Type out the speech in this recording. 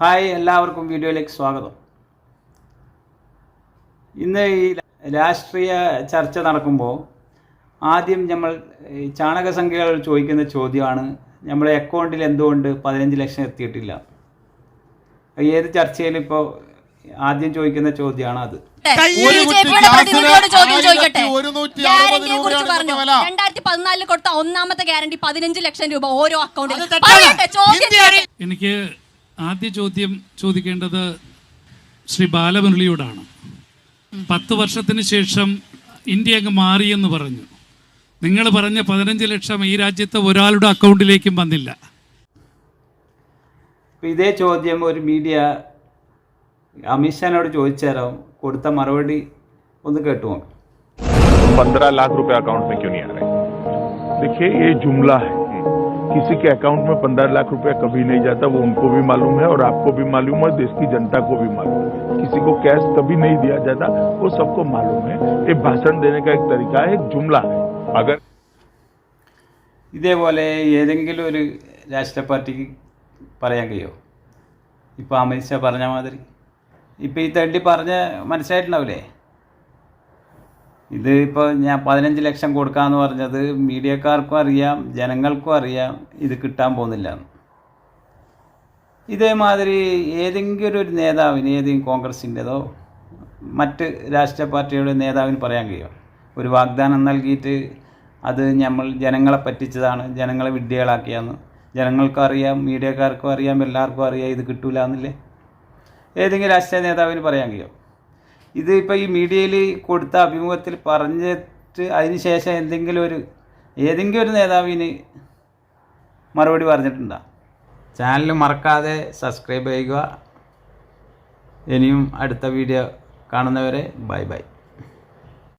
Hi എല്ലാവർക്കും വീഡിയോയിലേക്ക് സ്വാഗതം. ഇന്ന് ഈ രാഷ്ട്രീയ ചർച്ച നടക്കുമ്പോൾ ആദ്യം നമ്മൾ ചാണകസംഖ്യകൾ ചോദിക്കുന്ന ചോദ്യമാണ്. നമ്മളെ അക്കൗണ്ടിൽ എന്തുകൊണ്ട് പതിനഞ്ച് ലക്ഷം എത്തിയിട്ടില്ല? ഏത് ചർച്ചയിലും ഇപ്പോൾ ആദ്യം ചോദിക്കുന്ന ചോദ്യമാണ് അത്. എനിക്ക് ആദ്യ ചോദ്യം ചോദിക്കേണ്ടത് ശ്രീ ബാലമുരളിയോടാണ് പത്ത് വർഷത്തിന് ശേഷം ഇന്ത്യ അങ്ങ് മാറിയെന്ന് പറഞ്ഞു നിങ്ങൾ പറഞ്ഞ പതിനഞ്ച് ലക്ഷം ഈ രാജ്യത്തെ ഒരാളുടെ അക്കൗണ്ടിലേക്കും വന്നില്ല ഇപ്പം ഇതേ ചോദ്യം ഒരു മീഡിയ അമിത്ഷാനോട് ചോദിച്ചാലോ കൊടുത്ത മറുപടി ഒന്ന് കേട്ടു നോക്കാം पंद्रह लाख रुपए अकाउंट में क्यों नहीं आ रहे देखिए ये जुमला है किसी के अकाउंट में पंद्रह लाख रुपया कभी नहीं जाता वो उनको भी मालूम है और आपको भी मालूम है देश की जनता को भी मालूम है किसी को कैश कभी नहीं दिया जाता वो सबको मालूम है ये भाषण देने का एक तरीका है एक जुमला है अगर ഇതേപോലെ ഏതെങ്കിലും ഒരു രാഷ്ട്രീയ പാർട്ടിക്ക് പറയാൻ കഴിയുമോ ഇപ്പോൾ അമിത്ഷാ പറഞ്ഞ മാതിരി ഇപ്പോൾ ഈ തള്ളി പറഞ്ഞ മനസ്സിലായിട്ടുണ്ടാവില്ലേ ഇത് ഇപ്പോൾ ഞാൻ പതിനഞ്ച് ലക്ഷം കൊടുക്കാമെന്ന് പറഞ്ഞത് മീഡിയക്കാർക്കും അറിയാം ജനങ്ങൾക്കും അറിയാം ഇത് കിട്ടാൻ പോകുന്നില്ല. ഇതേമാതിരി ഏതെങ്കിലും ഒരു നേതാവിന് ഏതെങ്കിലും കോൺഗ്രസിന്റെതോ മറ്റ് രാഷ്ട്രീയ പാർട്ടിയുടെ നേതാവിന് പറയാൻ കഴിയും. ഒരു വാഗ്ദാനം നൽകിയിട്ട് അത് നമ്മൾ ജനങ്ങളെ പറ്റിച്ചതാണ് ജനങ്ങളെ വിഡ്ഢികളാക്കിയാന്ന് ജനങ്ങൾക്കും അറിയാം മീഡിയക്കാർക്കും അറിയാം എല്ലാവർക്കും അറിയാം ഇത് കിട്ടൂല എന്നില്ലേ? ഏതെങ്കിലും രാഷ്ട്രീയ നേതാവിന് പറയാൻ കഴിയും. ഇത് ഇപ്പോൾ ഈ മീഡിയയിൽ കൊടുത്ത അഭിമുഖത്തിൽ പറഞ്ഞിട്ട് അതിനുശേഷം എന്തെങ്കിലും ഒരു ഏതെങ്കിലും ഒരു നേതാവിന് മറുപടി പറഞ്ഞിട്ടുണ്ടോ? ചാനൽ മറക്കാതെ സബ്സ്ക്രൈബ് ചെയ്യുക. ഇനിയും അടുത്ത വീഡിയോ കാണുന്നവരെ ബൈ ബൈ.